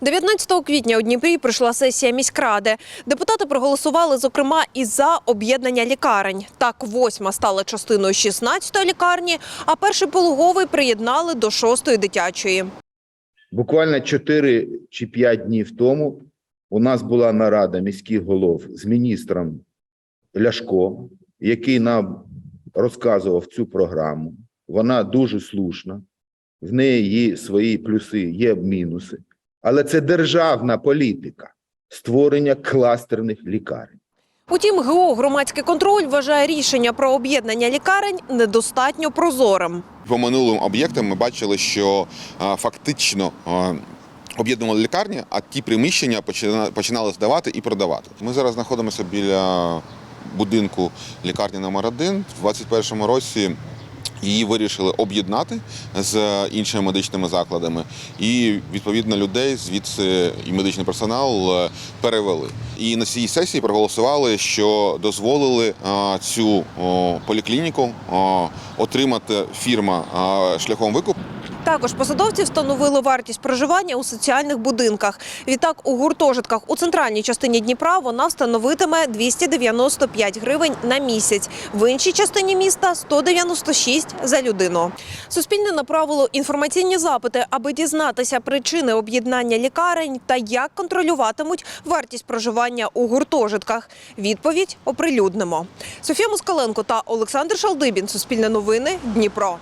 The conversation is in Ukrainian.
19 квітня у Дніпрі пройшла сесія міськради. Депутати проголосували, зокрема, і за об'єднання лікарень. Так, восьма стала частиною 16-ї лікарні, а перший пологовий приєднали до 6-ї дитячої. Буквально 4 чи 5 днів тому у нас була нарада міських голов з міністром Ляшко, який нам розказував цю програму. Вона дуже слушна, в неї є свої плюси, є мінуси. Але це державна політика створення кластерних лікарень. Утім, ГО «Громадський контроль» вважає рішення про об'єднання лікарень недостатньо прозорим. По минулим об'єктам ми бачили, що а, фактично а, об'єднували лікарні, а ті приміщення почина- починали здавати і продавати. Ми зараз знаходимося біля будинку лікарні номер 1 В 2021 році її вирішили об'єднати з іншими медичними закладами, і відповідно людей звідси і медичний персонал е, перевели. І на цій сесії проголосували, що дозволили цю поліклініку отримати фірма шляхом викупу. Також посадовці встановили вартість проживання у соціальних будинках. Відтак у гуртожитках у центральній частині Дніпра вона встановитиме 295 гривень на місяць. В іншій частині міста 196 за людину. Суспільне направило інформаційні запити, аби дізнатися причини об'єднання лікарень та як контролюватимуть вартість проживання у гуртожитках. Відповідь оприлюднимо. Софія Москаленко та Олександр Шалдибін. Суспільне новини. Дніпро.